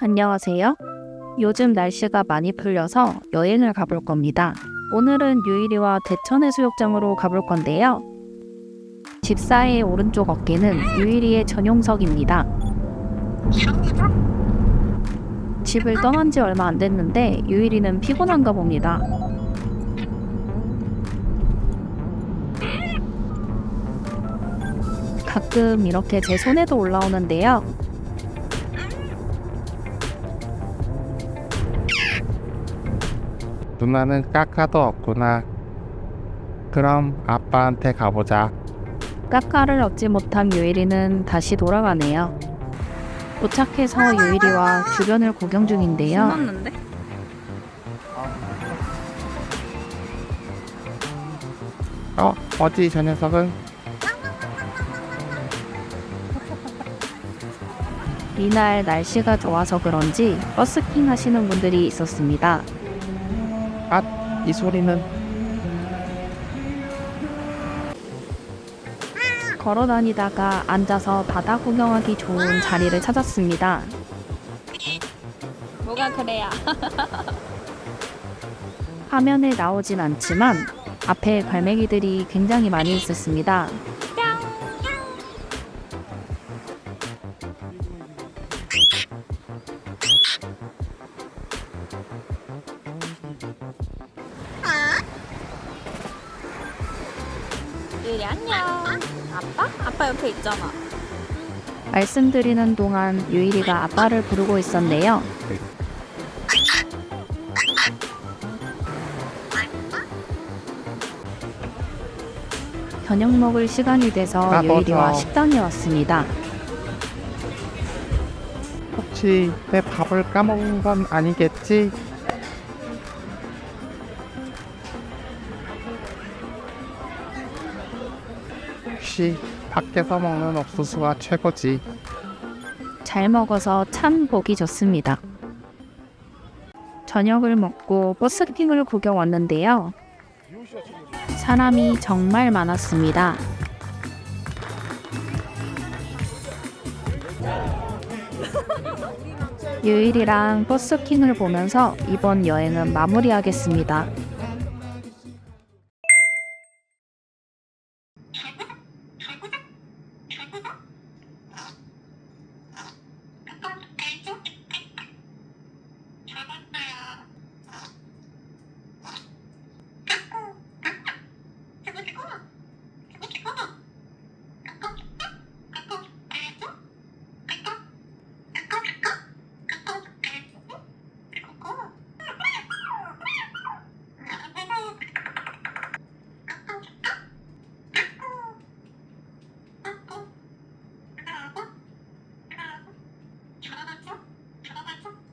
안녕하세요. 요즘 날씨가 많이 풀려서 여행을 가볼 겁니다. 오늘은 유일이와 대천해수욕장으로 가볼 건데요. 집사의 오른쪽 어깨는 유일이의 전용석입니다. 집을 떠난 지 얼마 안 됐는데 유일이는 피곤한가 봅니다. 가끔 이렇게 제 손에도 올라오는데요. 누나는 까까도 없구나. 그럼 아빠한테 가보자. 까까를 얻지 못한 유일이는 다시 돌아가네요. 도착해서 유일이와 주변을 구경 중인데요. 신났는데? 어, 어디 저 녀석은? 이날 날씨가 좋아서 그런지 버스킹 하시는 분들이 있었습니다. 이 소리는 걸어 다니다가 앉아서 바다 구경하기 좋은 자리를 찾았습니다. 뭐가 그래야? 화면에 나오진 않지만 앞에 갈매기들이 굉장히 많이 있었습니다. 유리 안녕. 아빠? 아빠 옆에 있잖아. 말씀드리는 동안 유일이가 아빠를 부르고 있었네요. 저녁 먹을 시간이 돼서 아, 유일이와 맞아. 식당에 왔습니다. 혹시 내 밥을 까먹은 건 아니겠지? 혹시 밖에서 먹는 옥수수가 최고지. 잘 먹어서 참 보기 좋습니다. 저녁을 먹고 버스킹을 구경 왔는데요. 사람이 정말 많았습니다. 유일이랑 버스킹을 보면서 이번 여행은 마무리하겠습니다. 가봐봤어?